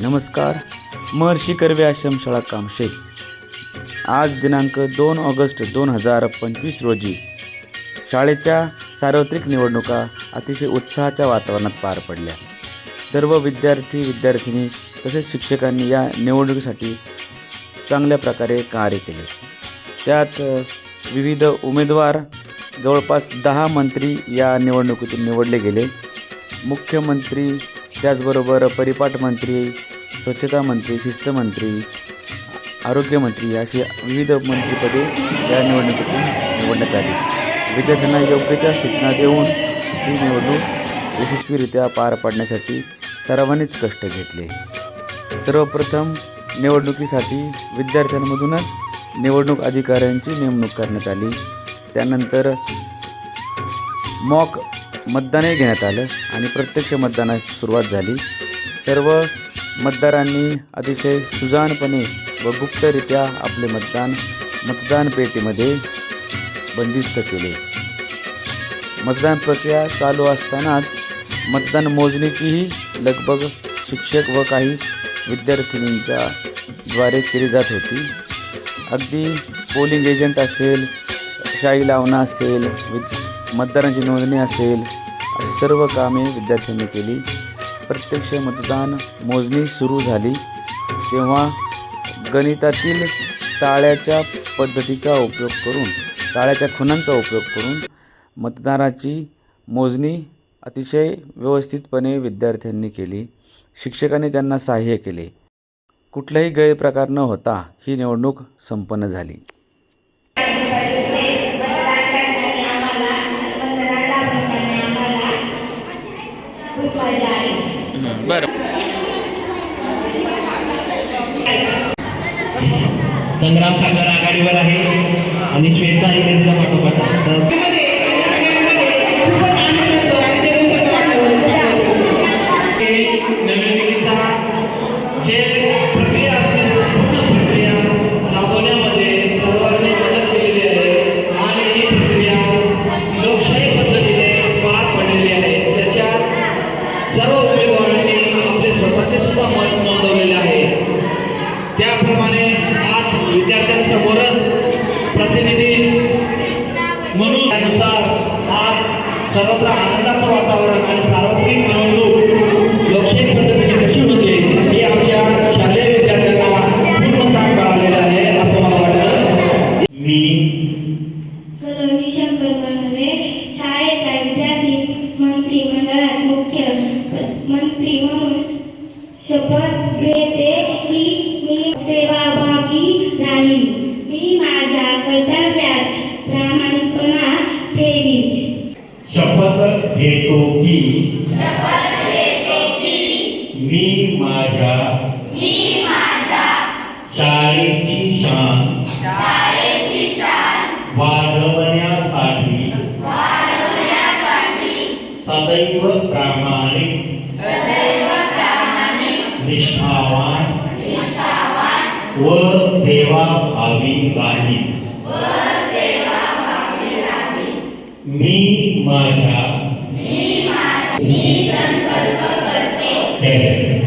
नमस्कार महर्षी कर्वे आश्रमशाळा कामशे आज दिनांक दोन ऑगस्ट दोन हजार पंचवीस रोजी शाळेच्या सार्वत्रिक निवडणुका अतिशय उत्साहाच्या वातावरणात पार पडल्या. सर्व विद्यार्थी विद्यार्थिनी तसेच शिक्षकांनी या निवडणुकीसाठी चांगल्या प्रकारे कार्य केले. त्यात विविध उमेदवार जवळपास दहा मंत्री या निवडणुकीतून निवडले गेले. मुख्यमंत्री त्याचबरोबर परिपाठ मंत्री स्वच्छता मंत्री शिस्त मंत्री आरोग्यमंत्री अशी विविध मंत्रिपदे या निवडणुकीतून निवडण्यात आली. विद्यार्थ्यांना योग्य त्या सूचना देऊन ही निवडणूक यशस्वीरित्या पार पाडण्यासाठी सर्वांनीच कष्ट घेतले. सर्वप्रथम निवडणुकीसाठी विद्यार्थ्यांमधूनच निवडणूक अधिकाऱ्यांची नेमणूक करण्यात आली. त्यानंतर मॉक मतदानही घेण्यात आलं आणि प्रत्यक्ष मतदानाची सुरुवात झाली. सर्व मतदारांनी अतिशय सुजाणपणे व गुप्तरित्या आपले मतदान मतदान पेटीमध्ये बंदिस्त केले. मतदान प्रक्रिया चालू असतानाच मतदान मोजणीचीही लगभग शिक्षक व काही विद्यार्थिनींच्या द्वारे केली जात होती. अगदी पोलिंग एजंट असेल शाई लावणं असेल विद मतदारांची नोंदणी असेल अशी सर्व कामे विद्यार्थ्यांनी केली. प्रत्यक्ष मतदान मोजणी सुरू झाली. तेव्हा गणितातील टाळ्याच्या पद्धतीचा उपयोग करून टाळ्याच्या खुणांचा उपयोग करून मतदाराची मोजणी अतिशय व्यवस्थितपणे विद्यार्थ्यांनी केली. शिक्षकांनी त्यांना सहाय्य केले. कुठलाही गैरप्रकार न होता ही निवडणूक संपन्न झाली. संग्राम ठाकर आघाडीवर आहे. आणि श्वेता ही त्यांच्या पाठोपाठ म्हणून त्यानुसार आज सर्वत्र आनंदाचं वातावरण आणि सार्वत्रिक निवडणूक लोकशाही पद्धतीने कशी होते हे आमच्या शालेय विद्यार्थ्यांना पूर्णतः कळालेलं आहे असं मला वाटतं. मी सलोनी शंकर कर्वे शाळेचा विद्यार्थी मंत्रिमंडळात मुख्य मंत्री म्हणून शपथ घेते. घेतो की? मी माझ्या शाळेची शान वाढवण्यासाठी सदैव प्रामाणिक निष्ठावान व सेवाभावी राहील मी माझ्या मी संकल्प करते.